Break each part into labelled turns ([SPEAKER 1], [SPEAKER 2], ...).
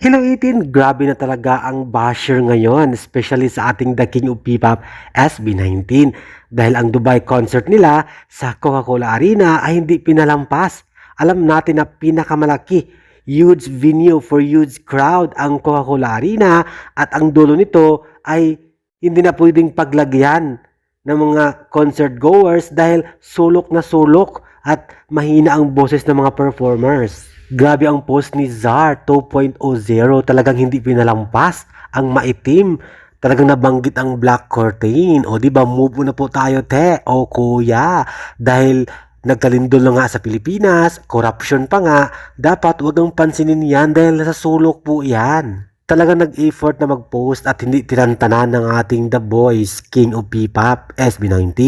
[SPEAKER 1] Hello 18, grabe na talaga ang basher ngayon, especially sa ating The King of P-Pop SB19 dahil ang Dubai concert nila sa Coca-Cola Arena ay hindi pinalampas. Alam natin na pinakamalaki, huge venue for huge crowd ang Coca-Cola Arena at ang dulo nito ay hindi na pwedeng paglagyan ng mga concert goers dahil sulok na sulok at mahina ang boses ng mga performers. Grabe ang post ni Zar 2.0 talagang hindi pinalampas ang maitim. Talagang nabanggit ang black curtain. O di ba move na po tayo te. O kuya. Dahil nagkalindol na nga sa Pilipinas, corruption pa nga, dapat wag ang pansinin yan dahil nasa sulok po yan. Talagang nag-effort na mag-post at hindi tirantanan ng ating The Boys, King of P-Pop, SB19.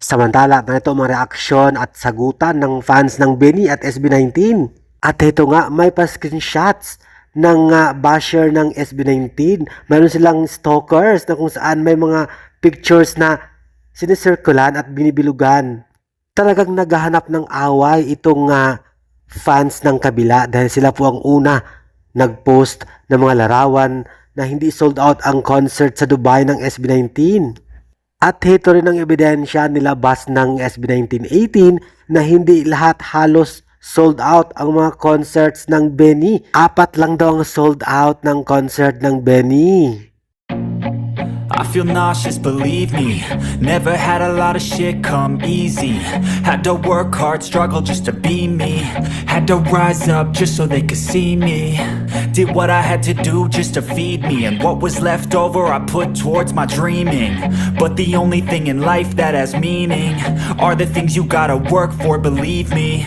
[SPEAKER 1] Samantala, ganito ang mga reaksyon at sagutan ng fans ng Benny at SB19. At ito nga, may pa-screenshots ng ah, basher ng SB19. Meron silang stalkers na kung saan may mga pictures na sinisirkulan at binibilugan. Talagang naghahanap ng away itong ah, fans ng kabila dahil sila po ang una nag-post ng mga larawan na hindi sold out ang concert sa Dubai ng SB19. At ito rin ang ebidensya nilabas ng SB1918 na hindi lahat halos sold out ang mga concerts ng Benny. Apat lang daw ang sold out ng concert ng Benny.
[SPEAKER 2] I feel nauseous, believe me. Never had a lot of shit come easy. Had to work hard, struggle just to be me. Had to rise up just so they could see me. Did what I had to do just to feed me. And what was left over I put towards my dreaming. But the only thing in life that has meaning Are the things you gotta work for, believe me